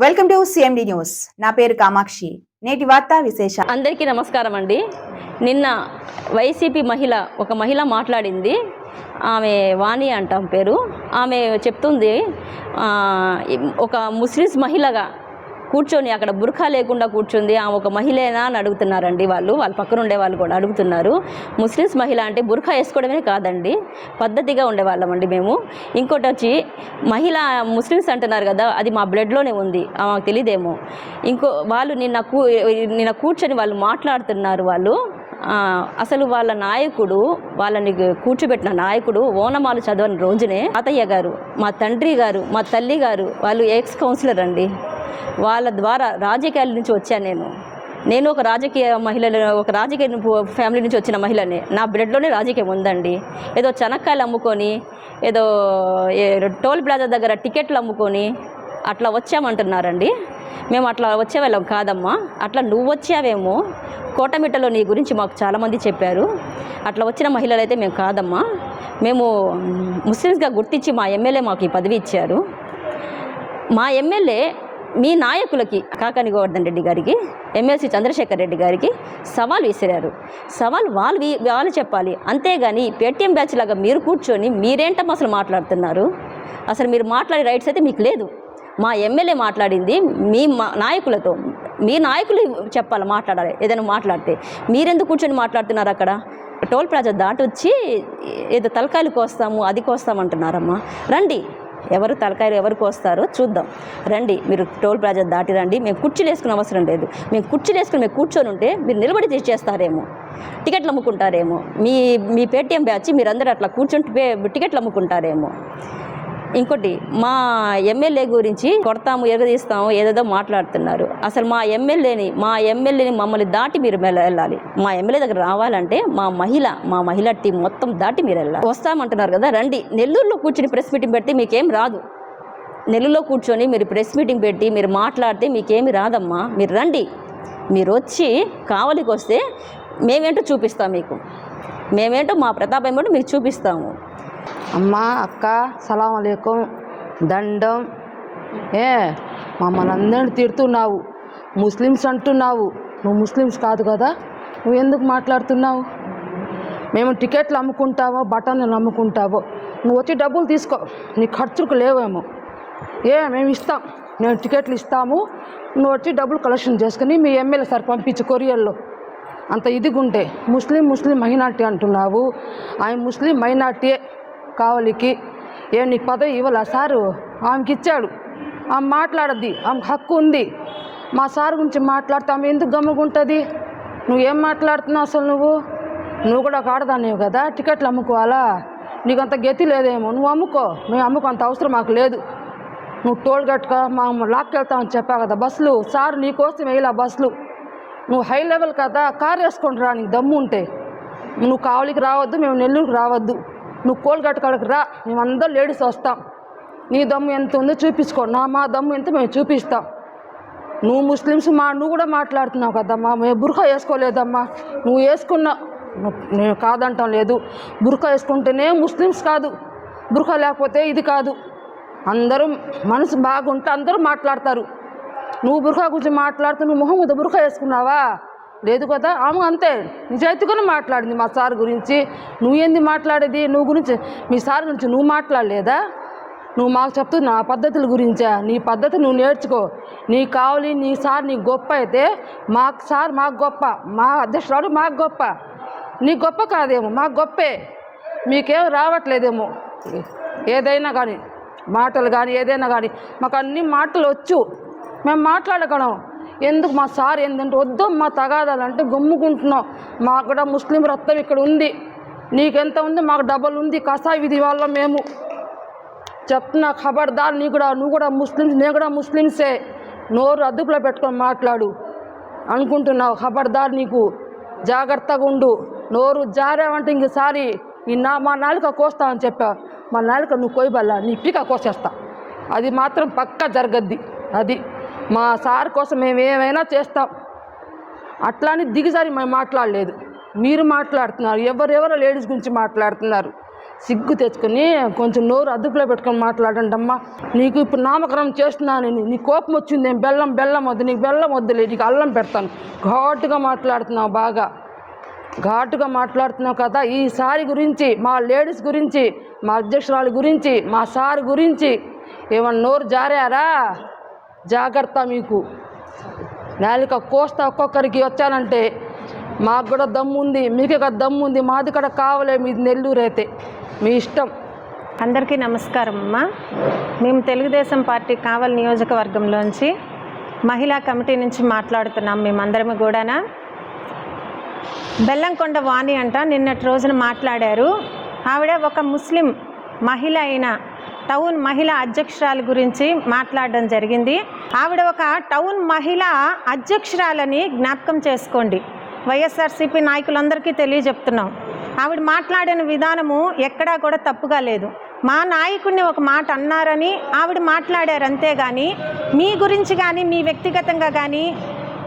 Welcome to CMD news. నా పేరు కామాక్షి. నేటి వార్తా విశేష అందరికీ నమస్కారం అండి. నిన్న వైసీపీ మహిళ ఒక మహిళ మాట్లాడింది. ఆమె వాణి అంటాం పేరు. ఆమె చెప్తుంది ఒక ముస్లిమ్స్ మహిళగా కూర్చొని అక్కడ బుర్ఖా లేకుండా కూర్చుంది. ఆమె ఒక మహిళేనా అని అడుగుతున్నారండి వాళ్ళు. వాళ్ళ పక్కన ఉండే వాళ్ళు కూడా అడుగుతున్నారు. ముస్లిమ్స్ మహిళ అంటే బుర్ఖా వేసుకోవడమే కాదండి. పద్ధతిగా ఉండేవాళ్ళమండి మేము. ఇంకోటి వచ్చి మహిళ ముస్లిమ్స్ అంటున్నారు కదా అది మా బ్లడ్లోనే ఉంది. ఆ, మాకు తెలియదేమో ఇంకో వాళ్ళు నిన్న కూ నిన్న కూర్చొని వాళ్ళు మాట్లాడుతున్నారు వాళ్ళు. అసలు వాళ్ళ నాయకుడు వాళ్ళని కూర్చోబెట్టిన నాయకుడు ఓనమాలు చదవని రోజునే అతయ్య గారు మా తండ్రి గారు మా తల్లి గారు వాళ్ళు ఎక్స్ కౌన్సిలర్ అండి. వాళ్ళ ద్వారా రాజకీయాల నుంచి వచ్చాను నేను. నేను ఒక రాజకీయ మహిళలు ఒక రాజకీయ ఫ్యామిలీ నుంచి వచ్చిన మహిళనే. నా బ్లడ్లోనే రాజకీయం ఉందండి. ఏదో చెనక్కాయలు అమ్ముకొని ఏదో ఏ టోల్ ప్లాజా దగ్గర టికెట్లు అమ్ముకొని అట్లా వచ్చామంటున్నారండి. మేము అట్లా వచ్చేవాళ్ళం కాదమ్మా. అట్లా నువ్వు వచ్చావేమో కోటమిట్టలో నీ గురించి మాకు చాలామంది చెప్పారు. అట్లా వచ్చిన మహిళలు అయితే మేము కాదమ్మా. మేము ముస్లిమ్స్గా గుర్తించి మా ఎమ్మెల్యే మాకు ఈ పదవి ఇచ్చారు. మా ఎమ్మెల్యే మీ నాయకులకి కాకాని గోవర్ధన్ రెడ్డి గారికి ఎమ్మెల్సీ చంద్రశేఖర్ రెడ్డి గారికి సవాల్ విసిరారు. సవాల్ వాళ్ళు వాళ్ళు చెప్పాలి. అంతేగాని పేటీఎం బ్యాచ్ లాగా మీరు కూర్చొని మీరేంటమ్మా అసలు మాట్లాడుతున్నారు? అసలు మీరు మాట్లాడే రైట్స్ అయితే మీకు లేదు. మా ఎమ్మెల్యే మాట్లాడింది మీ మా- నాయకులతో. మీ నాయకులు చెప్పాలి మాట్లాడాలి ఏదైనా మాట్లాడితే. మీరెందుకు కూర్చొని మాట్లాడుతున్నారు అక్కడ? టోల్ ప్లాజా దాటి వచ్చి ఏదో తలకాయలు కోస్తాము అది కోస్తామంటున్నారమ్మా. రండి. ఎవరు తలకాయలు ఎవరు కోస్తారో చూద్దాం. రండి మీరు టోల్ ప్లాజా దాటి రండి. మేము కుర్చీలు వేసుకునే అవసరం లేదు. మేము కుర్చీలు వేసుకుని మేము కూర్చొని ఉంటే మీరు నిలబడి చేస్తారేమో టికెట్లు అమ్ముకుంటారేమో. మీ మీ పేటీఎం బ్యాచ్ మీరందరూ అట్లా కూర్చుంటే టికెట్లు అమ్ముకుంటారేమో. ఇంకోటి మా ఎమ్మెల్యే గురించి కొడతాము ఎగదీస్తాము ఏదేదో మాట్లాడుతున్నారు. అసలు మా ఎమ్మెల్యేని మా ఎమ్మెల్యేని మమ్మల్ని దాటి మీరు వెళ్ళాలి. మా ఎమ్మెల్యే దగ్గర రావాలంటే మా మహిళ మా మహిళ టీం మొత్తం దాటి మీరు వెళ్ళాలి. వస్తామంటున్నారు కదా రండి. నెల్లూరులో కూర్చుని ప్రెస్ మీటింగ్ పెడితే మీకేం రాదు. నెల్లూరులో కూర్చొని మీరు ప్రెస్ మీటింగ్ పెట్టి మీరు మాట్లాడితే మీకేమి రాదమ్మా. మీరు రండి. మీరు వచ్చి కావలికి వస్తే మేమేంటో చూపిస్తాం మీకు. మేమేంటో మా ప్రతాపం ఏమిటో మీకు చూపిస్తాము. అమ్మ అక్క సలాం అలేకం. దండం. ఏ మమ్మల్ని అందరిని తిడుతున్నావు. ముస్లిమ్స్ అంటున్నావు. నువ్వు ముస్లిమ్స్ కాదు కదా? నువ్వు ఎందుకు మాట్లాడుతున్నావు? మేము టికెట్లు అమ్ముకుంటావో బటన్లు అమ్ముకుంటావో నువ్వు వచ్చి డబ్బులు తీసుకో. నీ ఖర్చులకు లేవేమో. ఏ మేము ఇస్తాం. నేను టికెట్లు ఇస్తాము. నువ్వు వచ్చి డబ్బులు కలెక్షన్ చేసుకుని మీ ఎమ్మెల్యే సార్ పంపించు కొరియర్లో. అంత ఇదిగుంటే ముస్లిం ముస్లిం మైనార్టీ అంటున్నావు. ఆయన ముస్లిం మైనార్టీయే. కావలికి. ఏ నీకు పదవి ఇవ్వాలా సారు? ఆమెకి ఇచ్చాడు ఆమె మాట్లాడద్ది. ఆమెకు హక్కు ఉంది. మా సార్ గురించి మాట్లాడితే ఆమె ఎందుకు గమ్ముకుంటుంది? నువ్వేం మాట్లాడుతున్నావు అసలు నువ్వు? నువ్వు కూడా ఒక ఆడదానివి కదా? టికెట్లు అమ్ముకోవాలా? నీకు అంత గతి లేదేమో. నువ్వు అమ్ముకో. మేము అమ్ముకో అంత అవసరం మాకు లేదు. నువ్వు టోల్ కట్టుకో మా లాక్కెళ్తామని చెప్పావు కదా బస్సులు? సార్ నీకోసం వేయాల బస్సులు. నువ్వు హై లెవెల్ కదా? కార్ వేసుకొని రా నీకు దమ్ము ఉంటే నువ్వు కావలికి రావద్దు మేము నెల్లూరుకి రావద్దు. నువ్వు కోలు కాడికి రా మేమందరం లేడీస్ వస్తాం. నీ దమ్ము ఎంత ఉందో చూపించుకో. నా మా దమ్ము ఎంత మేము చూపిస్తాం. నువ్వు ముస్లిమ్స్ మా నువ్వు కూడా మాట్లాడుతున్నావు కదమ్మా. మేము బుర్ఖా వేసుకోలేదమ్మా. నువ్వు వేసుకున్నా నేను కాదంటాం లేదు. బుర్ఖా వేసుకుంటేనే ముస్లిమ్స్ కాదు. బుర్ఖా లేకపోతే ఇది కాదు. అందరూ మనసు బాగుంటే అందరూ మాట్లాడతారు. నువ్వు బుర్ఖా గురించి మాట్లాడుతూ నువ్వు మొహమ్మద్ మీద బుర్ఖా వేసుకున్నావా? లేదు కదా? ఆమె అంతే. నిజాయితీగానే మాట్లాడింది మా సార్ గురించి. నువ్వేంది మాట్లాడేది? నువ్వు గురించి మీ సార్ గురించి నువ్వు మాట్లాడలేదా? నువ్వు మాకు చెప్తున్నా ఆ పద్ధతుల గురించా? నీ పద్ధతి నువ్వు నేర్చుకో. నీ కావాలి నీ సార్ నీ గొప్ప అయితే మాకు సార్ మాకు గొప్ప. మా అధ్యక్షురాలు మాకు గొప్ప. నీ గొప్ప కాదేమో? మాకు గొప్పే. మీకేం రావట్లేదేమో? ఏదైనా కానీ మాటలు కానీ ఏదైనా కానీ మాకు అన్ని మాటలు వచ్చు. మేము మాట్లాడగలం. ఎందుకు మా సార్ ఏంటంటే వద్దు మా తగాదాలంటే గమ్ముకుంటున్నాం మాకు కూడా ముస్లిం రక్తం ఇక్కడ ఉంది. నీకెంత ఉంది? మాకు డబల్ ఉంది. కసాయి విధి వల్ల మేము. చెప్తున్నా ఖబర్దార్ నీ కూడా నువ్వు కూడా ముస్లిమ్స్ నేను కూడా ముస్లిమ్సే. నోరు అదుపులో పెట్టుకొని మాట్లాడు. అనుకుంటున్నావు ఖబర్దార్ నీకు. జాగ్రత్తగా ఉండు. నోరు జారావంటే ఇంకసారి ఈ నా మా నాలుక కోస్తా అని చెప్పా. మా నాలుక నువ్వు కోయబల్లా నీ పీక కోసేస్తా. అది మాత్రం పక్కా జరగద్ది. అది. మా సార్ కోసం మేము ఏమైనా చేస్తాం. అట్లా అని దిగజారి మేము మాట్లాడలేదు. మీరు మాట్లాడుతున్నారు. ఎవరెవరో లేడీస్ గురించి మాట్లాడుతున్నారు. సిగ్గు తెచ్చుకొని కొంచెం నోరు అదుపులో పెట్టుకొని మాట్లాడండి అమ్మా. నీకు ఇప్పుడు నామకరణం చేస్తున్నాను నీ కోపం వచ్చింది. నేను బెల్లం బెల్లం వద్దు. నీకు బెల్లం వద్దులే. నీకు అల్లం పెడతాను. ఘాటుగా మాట్లాడుతున్నావు బాగా. ఘాటుగా మాట్లాడుతున్నావు కదా. ఈసారి గురించి మా లేడీస్ గురించి మా అధ్యక్షురాలు గురించి మా సార్ గురించి ఏమన్నా నోరు జారారా? జాగ్రత్త మీకు. నాలుక కోస్తా ఒక్కొక్కరికి వచ్చానంటే మాకు కూడా దమ్ముంది మీకు ఇక్కడ దమ్ముంది మాది కూడా కావలే మీది నెల్లూరు అయితే. మీ ఇష్టం. అందరికీ నమస్కారం అమ్మా. మేము తెలుగుదేశం పార్టీ కావల్ నియోజకవర్గంలోంచి మహిళా కమిటీ నుంచి మాట్లాడుతున్నాం మేమందరం కూడానా. బెల్లంకొండ వాణి అంట నిన్నటి రోజున మాట్లాడారు. ఆవిడ ఒక ముస్లిం మహిళ అయిన టౌన్ మహిళా అధ్యక్షురాలు గురించి మాట్లాడడం జరిగింది. ఆవిడ ఒక టౌన్ మహిళా అధ్యక్షురాలని జ్ఞాపకం చేసుకోండి. వైఎస్ఆర్సీపీ నాయకులందరికీ తెలియజెప్తున్నాం. ఆవిడ మాట్లాడిన విధానము ఎక్కడా కూడా తప్పుగా లేదు. మా నాయకుడిని ఒక మాట అన్నారని ఆవిడ మాట్లాడారు అంతేగాని మీ గురించి కానీ మీ వ్యక్తిగతంగా కానీ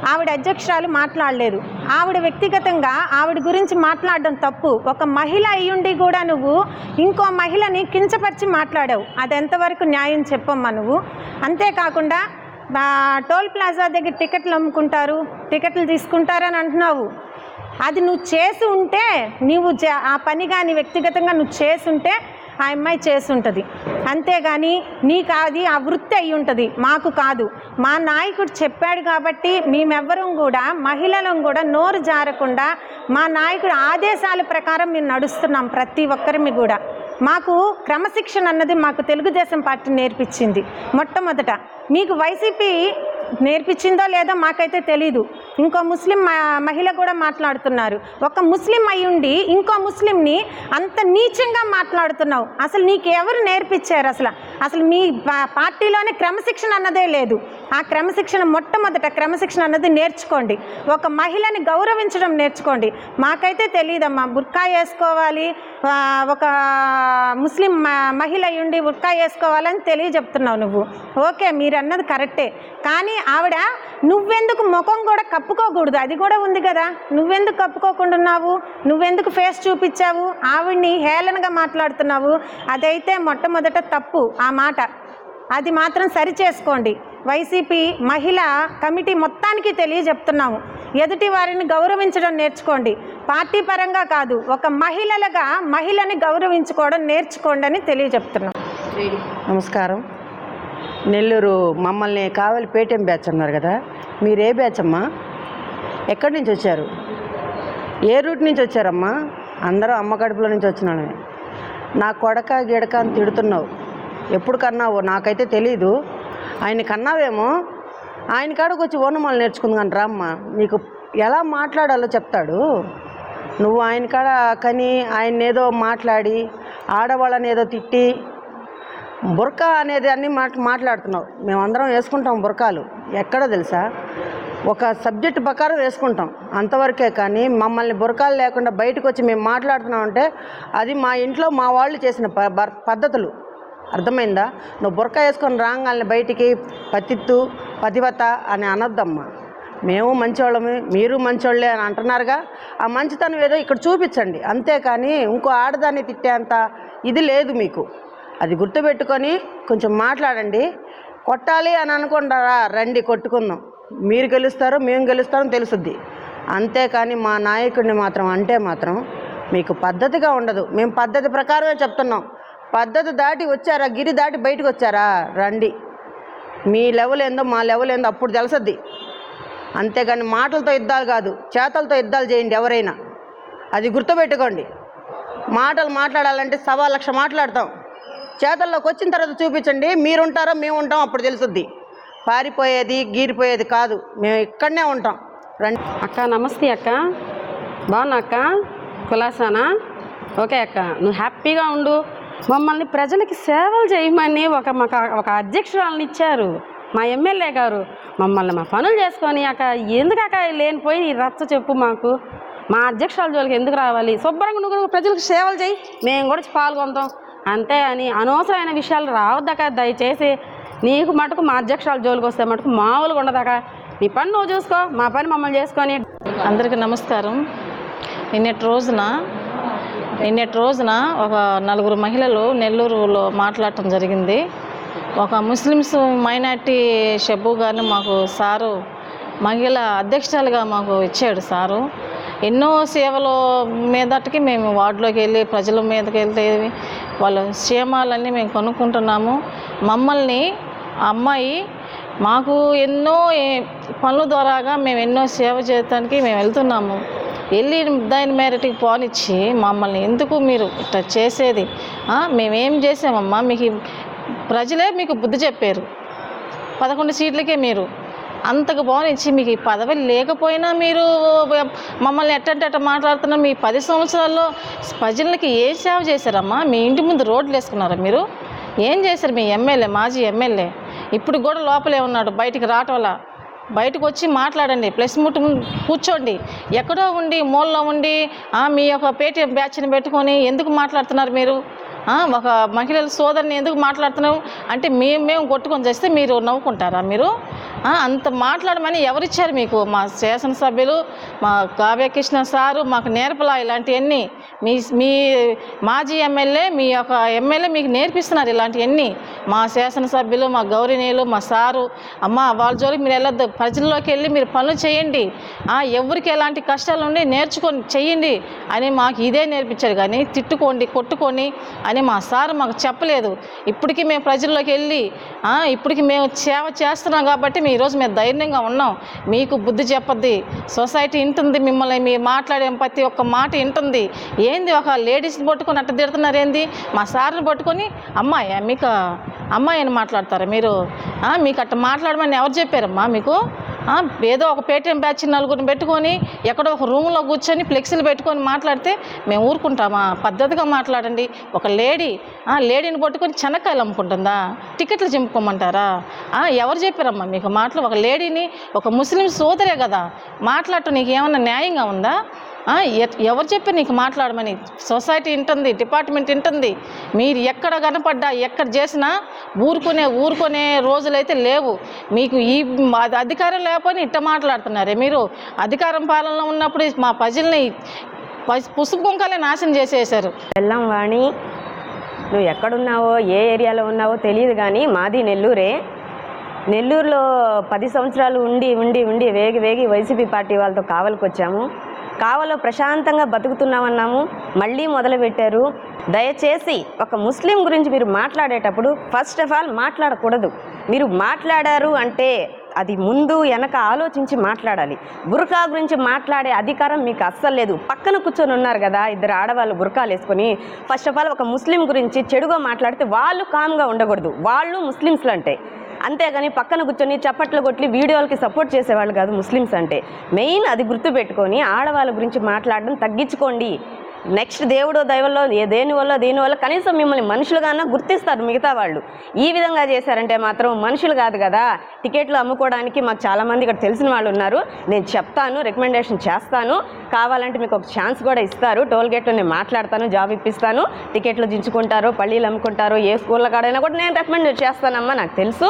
ఆవిడ అధ్యక్షురాలు మాట్లాడలేదు. ఆవిడ వ్యక్తిగతంగా ఆవిడ గురించి మాట్లాడడం తప్పు. ఒక మహిళ అయ్యుండి కూడా నువ్వు ఇంకో మహిళని కించపరిచి మాట్లాడావు. అది ఎంతవరకు న్యాయం చెప్పమ్మా నువ్వు? అంతేకాకుండా టోల్ ప్లాజా దగ్గర టికెట్లు అమ్ముకుంటారు. టికెట్లు తీసుకుంటారని అంటున్నావు. అది నువ్వు చేసి ఉంటే నువ్వు జ- ఆ పని కానీ వ్యక్తిగతంగా నువ్వు చేసి ఉంటే ఆ అమ్మాయి చేసి ఉంటుంది. అంతేగాని నీకు అది ఆ వృత్తి అయి ఉంటుంది. మాకు కాదు. మా నాయకుడు చెప్పాడు కాబట్టి మేమెవ్వరం కూడా మహిళలం కూడా నోరు జారకుండా మా నాయకుడు ఆదేశాల ప్రకారం మేము నడుస్తున్నాం ప్రతి ఒక్కరిమి కూడా. మాకు క్రమశిక్షణ అన్నది మాకు తెలుగుదేశం పార్టీ నేర్పించింది మొట్టమొదట. మీకు వైసీపీ నేర్పించిందో లేదో మాకైతే తెలీదు. ఇంకో ముస్లిం మహిళ కూడా మాట్లాడుతున్నారు. ఒక ముస్లిం అయ్యుండి ఇంకో ముస్లింని అంత నీచంగా మాట్లాడుతున్నావు. అసలు నీకు ఎవరు నేర్పించారు అసలు? అసలు మీ పార్టీలోనే క్రమశిక్షణ అన్నదే లేదు. ఆ క్రమశిక్షణ మొట్టమొదట క్రమశిక్షణ అన్నది నేర్చుకోండి. ఒక మహిళని గౌరవించడం నేర్చుకోండి. మాకైతే తెలియదమ్మా బుర్కా వేసుకోవాలి. ఒక ముస్లిం మహిళ అయ్యుండి బుర్కా వేసుకోవాలని తెలియజెప్తున్నావు నువ్వు. ఓకే మీరు అన్నది కరెక్టే. కానీ ఆవిడ నువ్వెందుకు ముఖం కూడా కప్పుకోకూడదు అది కూడా ఉంది కదా. నువ్వెందుకు కప్పుకోకుండాన్నావు? నువ్వెందుకు ఫేస్ చూపించావు ఆవిడ్ని హేళనగా మాట్లాడుతున్నావు. అదైతే మొట్టమొదట తప్పు ఆ మాట. అది మాత్రం సరి చేసుకోండి. వైసీపీ మహిళా కమిటీ మొత్తానికి తెలియజెప్తున్నాము. ఎదుటి వారిని గౌరవించడం నేర్చుకోండి. పార్టీ పరంగా కాదు ఒక మహిళలుగా మహిళని గౌరవించుకోవడం నేర్చుకోండి అని తెలియజెప్తున్నాం. నమస్కారం. నెల్లూరు మమ్మల్ని కావలి పేటీఎం బ్యాచ్ అన్నారు కదా. మీరు ఏ బ్యాచ్ అమ్మా? ఎక్కడి నుంచి వచ్చారు? ఏ రూట్ నుంచి వచ్చారమ్మా? అందరూ అమ్మ కడుపులో నుంచి వచ్చినాను నా కొడక గిడక అని తిడుతున్నావు. ఎప్పుడు కన్నావు? నాకైతే తెలీదు. ఆయన కన్నావేమో? ఆయన కాడకు వచ్చి ఓనమాలు నేర్చుకుందాం రామ్మ. నీకు ఎలా మాట్లాడాలో చెప్తాడు. నువ్వు ఆయన కాడ కని ఆయన ఏదో మాట్లాడి ఆడవాళ్ళని ఏదో తిట్టి బుర్కా అనేది అన్ని మాట్లాడుతున్నావు. మేమందరం వేసుకుంటాం బుర్కాలు. ఎక్కడ తెలుసా? ఒక సబ్జెక్ట్ ప్రకారం వేసుకుంటాం. అంతవరకే కానీ మమ్మల్ని బురకాలు లేకుండా బయటకు వచ్చి మేము మాట్లాడుతున్నాం అంటే అది మా ఇంట్లో మా వాళ్ళు చేసిన ప బర్- పద్ధతులు. అర్థమైందా? నువ్వు బురక వేసుకొని రాగాలని బయటికి పతిత్తు పతివత అని అనొద్దమ్మా. మేము మంచోళ్ళమే మీరు మంచోళ్ళే అని అంటున్నారుగా. ఆ మంచితనం ఏదో ఇక్కడ చూపించండి. అంతేకాని ఇంకో ఆడదాన్ని తిట్టేంత ఇది లేదు మీకు. అది గుర్తుపెట్టుకొని కొంచెం మాట్లాడండి. కొట్టాలి అని అనుకుంటారా? రండి కొట్టుకుందాం. మీరు గెలుస్తారో మేము గెలుస్తారో తెలుసుద్ది. అంతేకాని మా నాయకుడిని మాత్రం అంటే మాత్రం మీకు పద్ధతిగా ఉండదు. మేము పద్ధతి ప్రకారమే చెప్తున్నాం. పద్ధతి దాటి వచ్చారా? గిరి దాటి బయటకు వచ్చారా? రండి. మీ లెవెల్ ఏందో మా లెవెల్ ఏందో అప్పుడు తెలుసద్ది. అంతేగాని మాటలతో యుద్ధాలు కాదు చేతలతో యుద్ధాలు చేయండి ఎవరైనా. అది గుర్తుపెట్టుకోండి. మాటలు మాట్లాడాలంటే సవా లక్ష మాట్లాడతాం చేతల్లోకి వచ్చిన తర్వాత చూపించండి మీరుంటారో మేము ఉంటాం అప్పుడు తెలుసుద్ది. పారిపోయేది గీరిపోయేది కాదు. మేము ఇక్కడనే ఉంటాం. రండి. అక్క నమస్తే అక్క. బాగున్నా అక్క? కులాసానా? ఓకే అక్క. నువ్వు హ్యాపీగా ఉండు. మమ్మల్ని ప్రజలకి సేవలు చేయమని ఒక మాకు ఒక అధ్యక్షురాలను ఇచ్చారు. మా ఎమ్మెల్యే గారు. మమ్మల్ని మా పనులు చేసుకొని అక్క ఎందుకు అక్క లేనిపోయి రచ్చ చెప్పు మాకు? మా అధ్యక్షురాలు జోలికి ఎందుకు రావాలి? శుభ్రంగా నువ్వు ప్రజలకు సేవలు చేయి. మేము కూడా పాల్గొంటాం అంతే అని అనవసరమైన విషయాలు రావద్దక దయచేసి నీకు మటుకు మా అధ్యక్షాలు జోలికి వస్తే మటుకు మామూలుగా ఉండదాకా. నీ పని నువ్వు చూసుకో మా పని మమ్మల్ని చేసుకొని. అందరికీ నమస్కారం. నిన్నటి రోజున నిన్నటి రోజున ఒక నలుగురు మహిళలు నెల్లూరులో మాట్లాడటం జరిగింది. ఒక ముస్లిమ్స్ మైనార్టీ షబ్బు గారిని మాకు సారు మహిళ అధ్యక్షురాలుగా మాకు ఇచ్చాడు సారు. ఎన్నో సేవలు మీదటికి మేము వార్డులోకి వెళ్ళి ప్రజల మీదకి వెళ్తే వాళ్ళ క్షేమాలన్నీ మేము కొనుక్కుంటున్నాము. మమ్మల్ని ఆ అమ్మాయి మాకు ఎన్నో పనుల ద్వారాగా మేము ఎన్నో సేవ చేయడానికి మేము వెళ్తున్నాము. వెళ్ళి దాని మేరటికి పోనిచ్చి మమ్మల్ని ఎందుకు మీరు ఇట్లా చేసేది? మేమేం చేసామమ్మా? మీకు ప్రజలే మీకు బుద్ధి చెప్పారు. పదకొండు సీట్లకే మీరు. అంతకు పోనిచ్చి మీకు ఈ పదవి లేకపోయినా మీరు మమ్మల్ని ఎట్టంటే అట్ట మాట్లాడుతున్నా మీ పది సంవత్సరాల్లో ప్రజలకి ఏ సేవ చేశారమ్మా? మీ ఇంటి ముందు రోడ్లు వేసుకున్నారా మీరు? ఏం చేశారు మీ ఎమ్మెల్యే మాజీ ఎమ్మెల్యే? ఇప్పుడు కూడా లోపలే ఉన్నాడు బయటికి రావటం వల్ల బయటకు వచ్చి మాట్లాడండి ప్లస్ ముట్టు కూర్చోండి. ఎక్కడో ఉండి మూలలో ఉండి మీ యొక్క పేటీఎం బ్యాచ్ని పెట్టుకొని ఎందుకు మాట్లాడుతున్నారు మీరు? ఒక మహిళల సోదరిని ఎందుకు మాట్లాడుతున్నావు అంటే మేము మేము కొట్టుకొని చేస్తే మీరు నవ్వుకుంటారా మీరు? అంత మాట్లాడమని ఎవరిచ్చారు మీకు? మా శాసనసభ్యులు మా కావ్యకృష్ణ సారు మాకు నేర్పలా ఇలాంటివన్నీ? మీ మీ మాజీ ఎమ్మెల్యే మీ యొక్క ఎమ్మెల్యే మీకు నేర్పిస్తున్నారు ఇలాంటివన్నీ? మా శాసనసభ్యులు మా గౌరీనీయులు మా సారు అమ్మ వాళ్ళ జోలికి మీరు వెళ్ళొద్దు. ప్రజల్లోకి వెళ్ళి మీరు పనులు చేయండి. ఎవరికి ఎలాంటి కష్టాలు ఉండి నేర్చుకొని చెయ్యండి అని మాకు ఇదే నేర్పించారు. కానీ తిట్టుకోండి కొట్టుకొని అని మా సారు మాకు చెప్పలేదు. ఇప్పటికీ మేము ప్రజల్లోకి వెళ్ళి ఇప్పటికి మేము సేవ చేస్తున్నాం కాబట్టి మేము ఈరోజు మేము ధైర్యంగా ఉన్నాం. మీకు బుద్ధి చెప్పద్ది. సొసైటీ వింటుంది మిమ్మల్ని మీరు మాట్లాడే ప్రతి ఒక్క మాట వింటుంది. ఏంది ఒక లేడీస్ని పట్టుకొని అట్ట తిడుతున్నారు ఏంది? మా సార్ని పట్టుకొని అమ్మాయి మీకు అమ్మాయి అని మాట్లాడతారా మీరు? మీకు అట్ట మాట్లాడమని ఎవరు చెప్పారమ్మా మీకు? ఏదో ఒక పేటీఎం బ్యాచ్ నలుగురిని పెట్టుకొని ఎక్కడో ఒక రూమ్లో కూర్చొని ఫ్లెక్సీలు పెట్టుకొని మాట్లాడితే మేము ఊరుకుంటామా? పద్ధతిగా మాట్లాడండి. ఒక లేడీ ఆ, లేడీని పట్టుకొని చెనక్కాయలు అమ్ముకుంటుందా? టికెట్లు చింపుకోమంటారా? ఎవరు చెప్పారమ్మా మీకు మాటలు? ఒక లేడీని ఒక ముస్లిం సోదరే కదా మాట్లాడటం నీకు ఏమన్నా న్యాయంగా ఉందా? ఎవరు చెప్పి నీకు మాట్లాడమని? సొసైటీ వింటుంది డిపార్ట్మెంట్ వింటుంది. మీరు ఎక్కడ కనపడ్డా ఎక్కడ చేసినా ఊరుకునే ఊరుకునే రోజులైతే లేవు. మీకు ఈ మా- అధికారం లేకపోయినా ఇట్ట మాట్లాడుతున్నారే మీరు. అధికారం పాలనలో ఉన్నప్పుడు మా ప్రజల్ని పసి- పుసుపు కుంకాలే నాశనం చేసేసారు బెల్లం వాణి నువ్వు ఎక్కడున్నావో ఏ ఏరియాలో ఉన్నావో తెలియదు కానీ మాది నెల్లూరే. నెల్లూరులో పది సంవత్సరాలు ఉండి ఉండి ఉండి వేగి వేగి వైసీపీ పార్టీ వాళ్ళతో కావలికొచ్చాము. కావలో ప్రశాంతంగా బతుకుతున్నామన్నాము. మళ్ళీ మొదలుపెట్టారు. దయచేసి ఒక ముస్లిం గురించి మీరు మాట్లాడేటప్పుడు ఫస్ట్ ఆఫ్ ఆల్ మాట్లాడకూడదు. మీరు మాట్లాడారు అంటే అది ముందు వెనక ఆలోచించి మాట్లాడాలి. బురకా గురించి మాట్లాడే అధికారం మీకు అస్సలు లేదు. పక్కన కూర్చొని ఉన్నారు కదా ఇద్దరు ఆడవాళ్ళు బురకాలు వేసుకొని. ఫస్ట్ ఆఫ్ ఆల్ ఒక ముస్లిం గురించి చెడుగా మాట్లాడితే వాళ్ళు కామ్గా ఉండకూడదు. వాళ్ళు ముస్లిమ్స్లు అంటే అంతేగాని పక్కన కూర్చొని చప్పట్లు కొట్టి వీడియోలకి సపోర్ట్ చేసేవాళ్ళు కాదు ముస్లిమ్స్ అంటే. మెయిన్ అది గుర్తుపెట్టుకొని ఆడవాళ్ళ గురించి మాట్లాడడం తగ్గించుకోండి. నెక్స్ట్ దేవుడు దైవల్లో ఏ దేనివల్ల కనీసం మిమ్మల్ని మనుషులుగానే గుర్తిస్తారు మిగతా వాళ్ళు. ఈ విధంగా చేశారంటే మాత్రం మనుషులు కాదు కదా. టికెట్లు అమ్ముకోవడానికి మాకు చాలామంది ఇక్కడ తెలిసిన వాళ్ళు ఉన్నారు. నేను చెప్తాను రికమెండేషన్ చేస్తాను. కావాలంటే మీకు ఒక ఛాన్స్ కూడా ఇస్తారు. టోల్ గేట్లో నేను మాట్లాడతాను జాబ్ ఇప్పిస్తాను. టికెట్లు దించుకుంటారు పల్లీలు అమ్ముకుంటారు ఏ స్కూల్లో కాడైనా కూడా నేను రికమెండ్ చేస్తానమ్మా నాకు తెలుసు.